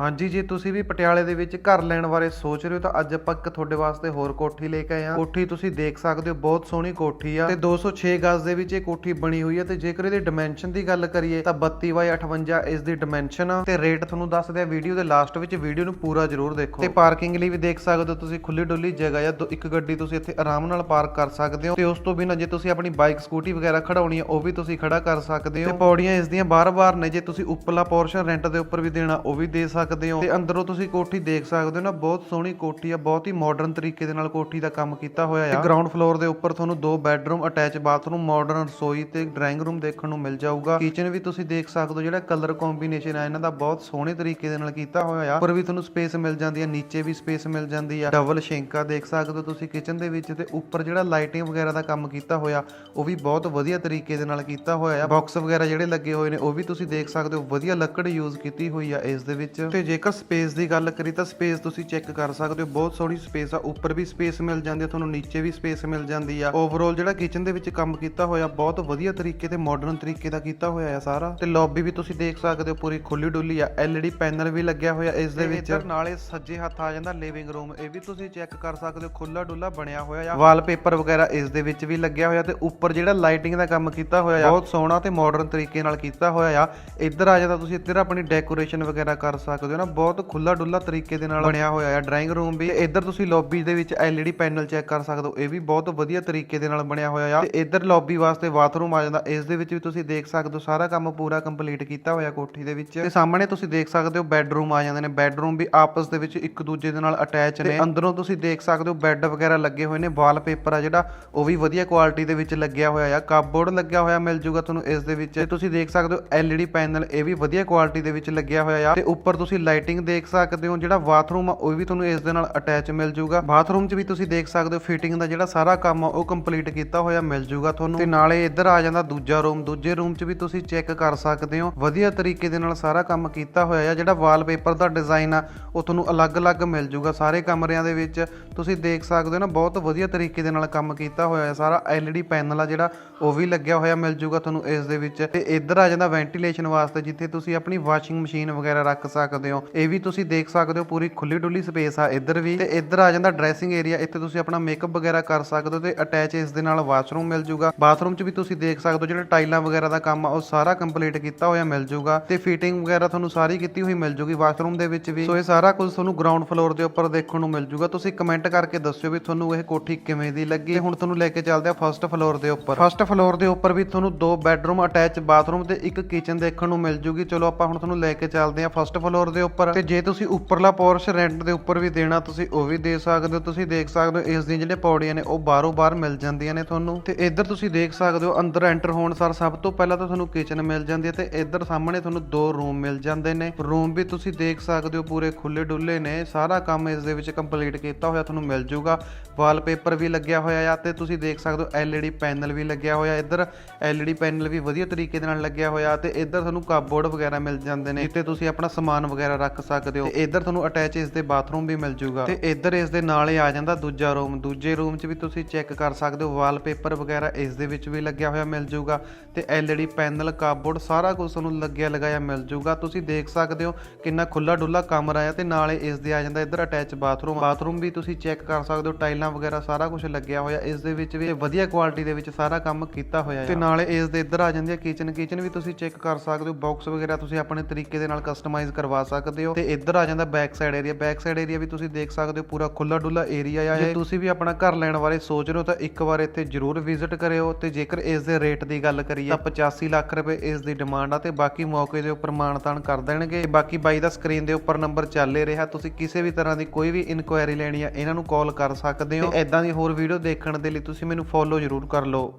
ਹਾਂਜੀ, ਜੇ ਤੁਸੀਂ ਵੀ ਪਟਿਆਲੇ ਦੇ ਵਿੱਚ ਘਰ ਲੈਣ ਬਾਰੇ ਸੋਚ ਰਹੇ ਹੋ, ਤਾਂ ਅੱਜ ਆਪਾਂ ਇੱਕ ਤੁਹਾਡੇ ਵਾਸਤੇ ਹੋਰ ਕੋਠੀ ਲੈ ਕੇ ਆਏ ਹਾਂ। ਕੋਠੀ ਤੁਸੀਂ ਦੇਖ ਸਕਦੇ ਹੋ, ਬਹੁਤ ਸੋਹਣੀ ਕੋਠੀ ਆ ਤੇ 206 ਗਜ਼ ਦੇ ਵਿੱਚ ਇਹ ਕੋਠੀ ਬਣੀ ਹੋਈ ਹੈ ਤੇ ਜੇਕਰ ਇਹਦੇ ਡਾਈਮੈਂਸ਼ਨ ਦੀ ਗੱਲ ਕਰੀਏ, ਤਾਂ 32 ਬਾਈ 58 ਇਸ ਦੀ ਡਾਈਮੈਂਸ਼ਨ ਆ ਤੇ ਰੇਟ ਤੁਹਾਨੂੰ ਦੱਸਦੇ ਆ ਵੀਡੀਓ ਦੇ ਲਾਸਟ ਵਿੱਚ ਵੀਡੀਓ ਨੂੰ ਪੂਰਾ ਜ਼ਰੂਰ ਦੇਖੋ। ਤੇ ਪਾਰਕਿੰਗ ਲਈ ਵੀ ਦੇਖ ਸਕਦੇ ਹੋ ਤੁਸੀਂ ਖੁੱਲੀ ਡੁੱਲੀ ਜਗ੍ਹਾ ਆ, ਦੋ- ਇੱਕ ਗੱਡੀ ਤੁਸੀਂ ਇੱਥੇ ਆਰਾਮ ਨਾਲ ਪਾਰਕ ਕਰ ਸਕਦੇ ਹੋ ਤੇ ਉਸ ਤੋਂ ਬਿਨਾਂ ਜੇ ਤੁਸੀਂ ਆਪਣੀ ਬਾਈਕ ਸਕੂਟੀ ਵਗੈਰਾ ਖੜਾਉਣੀ ਆ, ਉਹ ਵੀ ਤੁਸੀਂ ਖੜਾ ਕਰ ਸਕਦੇ ਹੋ। ਤੇ ਪੌੜੀਆਂ ਇਸ ਦੀਆਂ ਬਾਰ-ਬਾਰ ਨੇ, ਜੇ ਤੁਸੀਂ ਉੱਪਰਲਾ ਪੋਰਸ਼ਨ ਰੈਂਟ ਦੇ ਉੱਪਰ ਵੀ ਦੇਣਾ, ਉਹ ਵੀ ਦੇ ਸਕਦੇ ਸਕਦੇ ਹੋ। ਤੇ ਅੰਦਰੋਂ ਤੁਸੀਂ ਕੋਠੀ ਦੇਖ ਸਕਦੇ ਹੋ ਨਾ, ਬਹੁਤ ਸੋਹਣੀ ਕੋਠੀ ਆ, ਬਹੁਤ ਹੀ ਮਾਡਰਨ ਤਰੀਕੇ ਦੇ ਨਾਲ ਕੋਠੀ ਦਾ ਕੰਮ ਕੀਤਾ ਹੋਇਆ ਆ। ਗਰਾਊਂਡ ਫਲੋਰ ਦੇ ਉੱਪਰ ਤੁਹਾਨੂੰ ਦੋ ਬੈੱਡਰੂਮ ਅਟੈਚ ਬਾਥਰੂਮ ਮਾਡਰਨ ਰਸੋਈ ਤੇ ਡਰਾਇੰਗ ਰੂਮ ਦੇਖਣ ਨੂੰ ਮਿਲ ਜਾਊਗਾ। ਕਿਚਨ ਵੀ ਤੁਸੀਂ ਦੇਖ ਸਕਦੇ ਹੋ, ਜਿਹੜਾ ਕਲਰ ਕੰਬੀਨੇਸ਼ਨ ਆ, ਇਹਨਾਂ ਦਾ ਬਹੁਤ ਸੋਹਣੇ ਤਰੀਕੇ ਦੇ ਨਾਲ ਕੀਤਾ ਹੋਇਆ ਆ। ਉੱਪਰ ਵੀ ਤੁਹਾਨੂੰ ਸਪੇਸ ਮਿਲ ਜਾਂਦੀ ਹੈ ਨੀਚੇ ਵੀ ਸਪੇਸ ਮਿਲ ਜਾਂਦੀ ਆ। ਡਬਲ ਸ਼ਿੰਕਾ ਦੇਖ ਸਕਦੇ ਹੋ ਤੁਸੀਂ ਕਿਚਨ ਦੇ ਵਿੱਚ ਤੇ ਉੱਪਰ ਜਿਹੜਾ ਲਾਈਟਿੰਗ ਵਗੈਰਾ ਦਾ ਕੰਮ ਕੀਤਾ ਹੋਇਆ, ਉਹ ਵੀ ਬਹੁਤ ਵਧੀਆ ਤਰੀਕੇ ਦੇ ਨਾਲ ਕੀਤਾ ਹੋਇਆ ਆ। ਬਾਕਸ ਵਗੈਰਾ ਜਿਹੜੇ ਲੱਗੇ ਹੋਏ ਨੇ, ਉਹ ਵੀ ਤੁਸੀਂ ਦੇਖ ਸਕਦੇ ਹੋ, ਵਧੀਆ ਲੱਕੜ ਯੂਜ਼ ਕੀਤੀ ਹੋਈ ਆ ਇਸ ਦੇ ਵਿੱਚ। ਤੇ ਜੇਕਰ ਸਪੇਸ ਦੀ ਗੱਲ ਕਰੀ ਤਾਂ ਸਪੇਸ ਤੁਸੀਂ ਚੈੱਕ ਕਰ ਸਕਦੇ ਹੋ। ਬਹੁਤ ਸੋਹਣੀ ਸਪੇਸ ਆ। ਉੱਪਰ ਵੀ ਸਪੇਸ ਮਿਲ ਜਾਂਦੀ ਆ ਤੁਹਾਨੂੰ ਨੀਚੇ ਵੀ ਸਪੇਸ ਮਿਲ ਜਾਂਦੀ ਆ। ਓਵਰਆਲ ਜਿਹੜਾ ਕਿਚਨ ਦੇ ਵਿੱਚ ਕੰਮ ਕੀਤਾ ਹੋਇਆ ਬਹੁਤ ਵਧੀਆ ਤਰੀਕੇ ਤੇ ਮਾਡਰਨ ਤਰੀਕੇ ਦਾ ਕੀਤਾ ਹੋਇਆ ਆ ਸਾਰਾ। ਤੇ ਲੌਬੀ ਵੀ ਤੁਸੀਂ ਦੇਖ ਸਕਦੇ ਹੋ ਪੂਰੀ ਖੁੱਲੀ ਡੁੱਲੀ ਆ। ਐਲਈਡੀ ਪੈਨਲ ਵੀ ਲੱਗਿਆ ਹੋਇਆ ਇਸ ਦੇ ਵਿੱਚ। ਨਾਲੇ ਸੱਜੇ ਹੱਥ ਆ ਜਾਂਦਾ ਲਿਵਿੰਗ ਰੂਮ ਇਹ ਵੀ ਤੁਸੀਂ ਚੈੱਕ ਕਰ ਸਕਦੇ ਹੋ ਖੁੱਲਾ ਡੁੱਲਾ ਬਣਿਆ ਹੋਇਆ ਆ। ਵਾਲਪੇਪਰ ਵਗੈਰਾ ਇਸ ਦੇ ਵਿੱਚ ਵੀ ਲੱਗਿਆ ਹੋਇਆ ਤੇ ਉੱਪਰ ਜਿਹੜਾ ਲਾਈਟਿੰਗ ਦਾ ਕੰਮ ਕੀਤਾ ਹੋਇਆ ਆ ਬਹੁਤ ਸੋਹਣਾ ਤੇ ਮਾਡਰਨ ਤਰੀਕੇ ਨਾਲ ਕੀਤਾ ਹੋਇਆ ਆ। ਇੱਧਰ ਆ ਜਾਂਦਾ ਤੁਸੀਂ ਇੱਧਰ ਆਪਣੀ ਡੈਕੋਰੇਸ਼ਨ ਵਗੈਰਾ ਕਰ ਸਕਦੇ ਸਕਦੇ ਹੋ ਨਾ, ਬਹੁਤ ਖੁੱਲਾ ਡੁੱਲਾ ਤਰੀਕੇ ਦੇ ਨਾਲ ਬਣਿਆ ਹੋਇਆ ਆ ਡਰਾਇੰਗ ਰੂਮ ਵੀ। ਇੱਧਰ ਤੁਸੀਂ ਲੌਬੀ ਦੇ ਵਿੱਚ ਐਲਈਡੀ ਪੈਨਲ ਚੈੱਕ ਕਰ ਸਕਦੇ ਹੋ, ਇਹ ਵੀ ਬਹੁਤ ਵਧੀਆ ਤਰੀਕੇ ਦੇ ਨਾਲ ਬਣਿਆ ਹੋਇਆ ਆ। ਤੇ ਇੱਧਰ ਲੌਬੀ ਵਾਸਤੇ ਬਾਥਰੂਮ ਆ ਜਾਂਦਾ, ਇਸ ਦੇ ਵਿੱਚ ਵੀ ਤੁਸੀਂ ਦੇਖ ਸਕਦੇ ਹੋ, ਸਾਰਾ ਕੰਮ ਪੂਰਾ ਕੰਪਲੀਟ ਕੀਤਾ ਹੋਇਆ ਕੋਠੀ ਦੇ ਵਿੱਚ। ਤੇ ਸਾਹਮਣੇ ਤੁਸੀਂ ਦੇਖ ਸਕਦੇ ਹੋ ਬੈੱਡਰੂਮ ਆ ਜਾਂਦੇ ਨੇ ਬੈੱਡਰੂਮ ਵੀ ਆਪਸ ਦੇ ਵਿੱਚ ਇੱਕ ਦੂਜੇ ਦੇ ਨਾਲ ਅਟੈਚ ਨੇ। ਅੰਦਰੋਂ ਤੁਸੀਂ ਦੇਖ ਸਕਦੇ ਹੋ ਬੈੱਡ ਵਗੈਰਾ ਲੱਗੇ ਹੋਏ ਨੇ ਵਾਲਪੇਪਰ ਆ ਜਿਹੜਾ, ਉਹ ਵੀ ਵਧੀਆ ਕੁਆਲਿਟੀ ਦੇ ਵਿੱਚ ਲੱਗਿਆ ਹੋਇਆ ਆ। ਕਾਪਬੋਰਡ ਲੱਗਿਆ ਹੋਇਆ ਮਿਲ ਜੂਗਾ ਤੁਹਾਨੂੰ ਇਸ ਦੇ ਵਿੱਚ। ਤੁਸੀਂ ਦੇਖ ਸਕਦੇ ਹੋ ਐਲਈਡੀ ਪੈਨਲ ਇਹ ਵੀ ਵਧੀਆ ਕੁਆਲਿਟੀ ਦੇ ਵਿੱਚ ਲੱਗਿਆ ਹੋਇਆ ਆ। ਤੇ ਉੱਪਰ ਤੁਸੀਂ ਤੁਸੀਂ ਲਾਈਟਿੰਗ ਦੇਖ ਸਕਦੇ ਹੋ, ਜਿਹੜਾ ਬਾਥਰੂਮ ਆ, ਉਹ ਵੀ ਤੁਹਾਨੂੰ ਇਸ ਦੇ ਨਾਲ ਅਟੈਚ ਮਿਲ ਜੂਗਾ। ਬਾਥਰੂਮ 'ਚ ਵੀ ਤੁਸੀਂ ਦੇਖ ਸਕਦੇ ਹੋ ਫਿਟਿੰਗ ਦਾ ਜਿਹੜਾ ਸਾਰਾ ਕੰਮ ਆ, ਉਹ ਕੰਪਲੀਟ ਕੀਤਾ ਹੋਇਆ ਮਿਲ ਜੂਗਾ ਤੁਹਾਨੂੰ। ਤੇ ਨਾਲੇ ਇੱਧਰ ਆ ਜਾਂਦਾ ਦੂਜਾ ਰੂਮ ਦੂਜੇ ਰੂਮ 'ਚ ਵੀ ਤੁਸੀਂ ਚੈੱਕ ਕਰ ਸਕਦੇ ਹੋ। ਵਧੀਆ ਤਰੀਕੇ ਦੇ ਨਾਲ ਸਾਰਾ ਕੰਮ ਕੀਤਾ ਹੋਇਆ ਆ, ਜਿਹੜਾ ਵਾਲਪੇਪਰ ਦਾ ਡਿਜ਼ਾਈਨ ਆ, ਉਹ ਤੁਹਾਨੂੰ ਅਲੱਗ-ਅਲੱਗ ਮਿਲ ਜੂਗਾ। ਸਾਰੇ ਕਮਰਿਆਂ ਦੇ ਵਿੱਚ ਤੁਸੀਂ ਦੇਖ ਸਕਦੇ ਹੋ ਨਾ, ਬਹੁਤ ਵਧੀਆ ਤਰੀਕੇ ਦੇ ਨਾਲ ਕੰਮ ਕੀਤਾ ਹੋਇਆ ਹੈ ਸਾਰਾ ਐਲਈਡੀ ਪੈਨਲ ਆ ਜਿਹੜਾ, ਉਹ ਵੀ ਲੱਗਿਆ ਹੋਇਆ ਮਿਲ ਜੂਗਾ ਤੁਹਾਨੂੰ ਇਸ ਦੇ ਵਿੱਚ। ਤੇ ਇੱਧਰ ਆ ਜਾਂਦਾ ਵੈਂਟੀਲੇਸ਼ਨ ਵਾਸਤੇ, ਜਿੱਥੇ ਤੁਸੀਂ ਆਪਣੀ ਵਾਸ਼ਿੰਗ ਮਸ਼ੀਨ ਵਗੈਰਾ ਰੱਖ ਸਕਦੇ ਹੋ। ਇਹ ਵੀ ਤੁਸੀਂ ਦੇਖ ਸਕਦੇ ਹੋ, ਪੂਰੀ ਖੁੱਲੀ ਡੁੱਲੀ ਸਪੇਸ ਆ ਇੱਧਰ ਵੀ। ਤੇ ਇੱਧਰ ਆ ਜਾਂਦਾ ਡਰੈਸਿੰਗ ਏਰੀਆ ਇੱਥੇ ਤੁਸੀਂ ਆਪਣਾ ਮੇਕਅਪ ਵਗੈਰਾ ਕਰ ਸਕਦੇ ਹੋ ਤੇ ਅਟੈਚ ਇਸ ਦੇ ਨਾਲ ਵਾਸ਼ਰੂਮ ਮਿਲ ਜੂਗਾ। ਬਾਥਰੂਮ 'ਚ ਵੀ ਤੁਸੀਂ ਦੇਖ ਸਕਦੇ ਹੋ, ਜਿਹੜਾ ਟਾਈਲਾਂ ਵਗੈਰਾ ਦਾ ਕੰਮ ਆ, ਉਹ ਸਾਰਾ ਕੰਪਲੀਟ ਕੀਤਾ ਹੋਇਆ ਮਿਲ ਜੂਗਾ। ਤੇ ਫਿਟਿੰਗ ਵਗੈਰਾ ਤੁਹਾਨੂੰ ਸਾਰੀ ਕੀਤੀ ਹੋਈ ਮਿਲ ਜੂਗੀ ਵਾਸ਼ਰੂਮ ਦੇ ਵਿੱਚ ਵੀ। ਸੋ ਇਹ ਸਾਰਾ ਕੁਝ ਤੁਹਾਨੂੰ ਗਰਾਊਂਡ ਫਲੋਰ ਦੇ ਉੱਪਰ ਦੇਖਣ ਨੂੰ ਮਿਲ ਜੂਗਾ। ਤੁਸੀਂ ਕਮੈਂਟ ਕਰਕੇ ਦੱਸਿਓ ਵੀ ਤੁਹਾਨੂੰ ਇਹ ਕੋਠੀ ਕਿਵੇਂ ਦੀ ਲੱਗੀ। ਹੁਣ ਤੁਹਾਨੂੰ ਲੈ ਕੇ ਚੱਲਦੇ ਆ ਫਰਸਟ ਫਲੋਰ ਦੇ ਉੱਪਰ। ਫਰਸਟ ਫਲੋਰ ਦੇ ਉੱਪਰ ਵੀ ਤੁਹਾਨੂੰ ਦੋ ਬੈੱਡਰੂਮ ਅਟੈਚ ਬਾਥਰੂਮ ਤੇ ਇੱਕ ਕਿਚਨ ਦੇਖਣ ਨੂੰ ਮਿਲ ਜੂਗੀ। ਚਲੋ ਆਪਾਂ ਹੁਣ ਤੁਹਾਨੂੰ ਲੈ ਕੇ ਚੱਲਦੇ ਆ ਫਰਸਟ ਫਲੋਰ ਦੇ ਉੱਪਰ ਤੇ ਜੇ ਤੁਸੀਂ ਉੱਪਰਲਾ ਪੋਰਸ਼ ਰੈਂਟ ਦੇ ਉੱਪਰ ਵੀ ਦੇਣਾ, ਤੁਸੀਂ ਉਹ ਵੀ ਦੇ ਸਕਦੇ ਹੋ, ਤੁਸੀਂ ਦੇਖ ਸਕਦੇ ਹੋ, ਇਸ ਦੀਆਂ ਜਿਹੜੇ ਪੌੜੀਆਂ ਨੇ, ਉਹ ਬਾਹਰੋਂ ਬਾਹਰ ਮਿਲ ਜਾਂਦੀਆਂ ਨੇ ਤੁਹਾਨੂੰ। ਤੇ ਇੱਧਰ ਤੁਸੀਂ ਦੇਖ ਸਕਦੇ ਹੋ, ਅੰਦਰ ਐਂਟਰ ਹੋਣ ਸਾਰ ਸਭ ਤੋਂ ਪਹਿਲਾਂ ਤਾਂ ਤੁਹਾਨੂੰ ਕਿਚਨ ਮਿਲ ਜਾਂਦੀ ਹੈ ਤੇ ਇੱਧਰ ਸਾਹਮਣੇ ਤੁਹਾਨੂੰ ਦੋ ਰੂਮ ਮਿਲ ਜਾਂਦੇ ਨੇ। ਰੂਮ ਵੀ ਤੁਸੀਂ ਦੇਖ ਸਕਦੇ ਹੋ, ਪੂਰੇ ਖੁੱਲੇ ਡੁੱਲੇ ਨੇ, ਸਾਰਾ ਕੰਮ ਇਸ ਦੇ ਵਿੱਚ ਕੰਪਲੀਟ ਕੀਤਾ ਹੋਇਆ ਤੁਹਾਨੂੰ ਮਿਲ ਜੂਗਾ। ਵਾਲਪੇਪਰ ਵੀ ਲੱਗਿਆ ਹੋਇਆ ਆ ਤੇ ਤੁਸੀਂ ਦੇਖ ਸਕਦੇ ਹੋ ਐਲਈਡੀ ਪੈਨਲ ਵੀ ਲੱਗਿਆ ਹੋਇਆ ਇੱਧਰ। ਐਲਈਡੀ ਪੈਨਲ ਵੀ ਵਧੀਆ ਤਰੀਕੇ ਦੇ ਨਾਲ ਲੱਗਿਆ ਹੋਇਆ ਤੇ ਇੱਧਰ ਤੁਹਾਨੂੰ ਕਾਪਬੋਰਡ ਵਗੈਰਾ ਮਿਲ ਜਾਂਦੇ ਨੇ, ਜਿੱਥੇ ਤੁਸੀਂ ਆਪਣਾ ਸਮਾਨ ਵਗੈਰਾ ਰੱਖ ਸਕਦੇ ਹੋ। ਤੇ ਇੱਧਰ ਤੁਹਾਨੂੰ ਅਟੈਚ ਇਸ ਦੇ ਬਾਥਰੂਮ ਵੀ ਮਿਲ ਜੂਗਾ। ਤੇ ਇੱਧਰ ਇਸ ਦੇ ਨਾਲ ਹੀ ਆ ਜਾਂਦਾ ਦੂਜਾ ਰੂਮ ਦੂਜੇ ਰੂਮ 'ਚ ਵੀ ਤੁਸੀਂ ਚੈੱਕ ਕਰ ਸਕਦੇ ਹੋ। ਵਾਲਪੇਪਰ ਵਗੈਰਾ ਇਸ ਦੇ ਵਿੱਚ ਵੀ ਲੱਗਿਆ ਹੋਇਆ ਮਿਲ ਜੂਗਾ। ਤੇ ਐਲਈਡੀ ਪੈਨਲ ਕਾਪਬੋਰਡ ਸਾਰਾ ਕੁਝ ਤੁਹਾਨੂੰ ਲੱਗਿਆ ਲਗਾਇਆ ਮਿਲ ਜੂਗਾ। ਤੁਸੀਂ ਦੇਖ ਸਕਦੇ ਹੋ ਕਿੰਨਾ ਖੁੱਲਾ ਡੁੱਲਾ ਕਮਰਾ ਹੈ ਤੇ ਨਾਲੇ ਇਸ ਦੇ ਆ ਜਾਂਦਾ ਇੱਧਰ ਅਟੈਚ ਬਾਥਰੂਮ ਬਾਥਰੂਮ ਵੀ ਤੁਸੀਂ ਚੈੱਕ ਕਰ ਸਕਦੇ ਹੋ। ਟਾਈਲਾਂ ਵਗੈਰਾ ਸਾਰਾ ਕੁਝ ਲੱਗਿਆ ਹੋਇਆ ਇਸ ਦੇ ਵਿੱਚ ਵੀ। ਵਧੀਆ ਕੁਆਲਿਟੀ ਦੇ ਵਿੱਚ ਸਾਰਾ ਕੰਮ ਕੀਤਾ ਹੋਇਆ ਹੈ ਤੇ ਨਾਲੇ ਇਸ ਦੇ ਇੱਧਰ ਆ ਜਾਂਦੀ ਹੈ ਕਿਚਨ ਕਿਚਨ ਵੀ ਤੁਸੀਂ ਚੈੱਕ ਕਰ ਸਕਦੇ ਹੋ। ਬਾਕਸ ਵਗੈਰਾ ਤੁਸੀਂ ਆਪਣੇ ਤਰੀਕੇ ਦੇ ਨਾਲ ਕਸਟਮਾਈਜ਼ ਕਰਵਾ ਸਕਦੇ ਹੋ ਤੇ ਇੱਧਰ ਆ ਜਾਂਦਾ back side area back side area ਵੀ ਤੁਸੀਂ ਦੇਖ ਸਕਦੇ ਹੋ, ਪੂਰਾ ਖੁੱਲਾ ਡੁੱਲਾ ਏਰੀਆ ਆ। ਜੇ ਤੁਸੀਂ ਵੀ ਆਪਣਾ ਘਰ ਲੈਣ ਬਾਰੇ ਸੋਚ ਰਹੇ ਹੋ, ਤਾਂ ਇੱਕ ਵਾਰ ਇੱਥੇ ਜ਼ਰੂਰ ਵਿਜ਼ਿਟ ਕਰਿਓ। ਤੇ ਜੇਕਰ ਇਸ ਦੇ ਰੇਟ ਦੀ ਗੱਲ ਕਰੀਏ, ਤਾਂ 85 ਲੱਖ ਰੁਪਏ ਇਸ ਦੀ ਡਿਮਾਂਡ ਆ ਤੇ ਬਾਕੀ ਮੌਕੇ ਦੇ ਉੱਪਰ ਮਾਨਤਾਨ ਕਰ ਦੇਣਗੇ। ਬਾਕੀ ਬਾਈ ਦਾ ਸਕਰੀਨ ਦੇ ਉੱਪਰ ਨੰਬਰ ਚੱਲ ਰਿਹਾ। ਤੁਸੀਂ ਕਿਸੇ ਵੀ ਤਰ੍ਹਾਂ ਦੀ ਕੋਈ ਵੀ ਇਨਕੁਆਇਰੀ ਲੈਣੀ ਆ, ਇਹਨਾਂ ਨੂੰ ਕਾਲ ਕਰ ਸਕਦੇ ਹੋ। ਤੇ ਇਦਾਂ ਦੀ ਹੋਰ ਵੀਡੀਓ ਦੇਖਣ ਦੇ ਲਈ ਤੁਸੀਂ ਮੈਨੂੰ ਫੋਲੋ ਜ਼ਰੂਰ ਕਰ ਲਓ।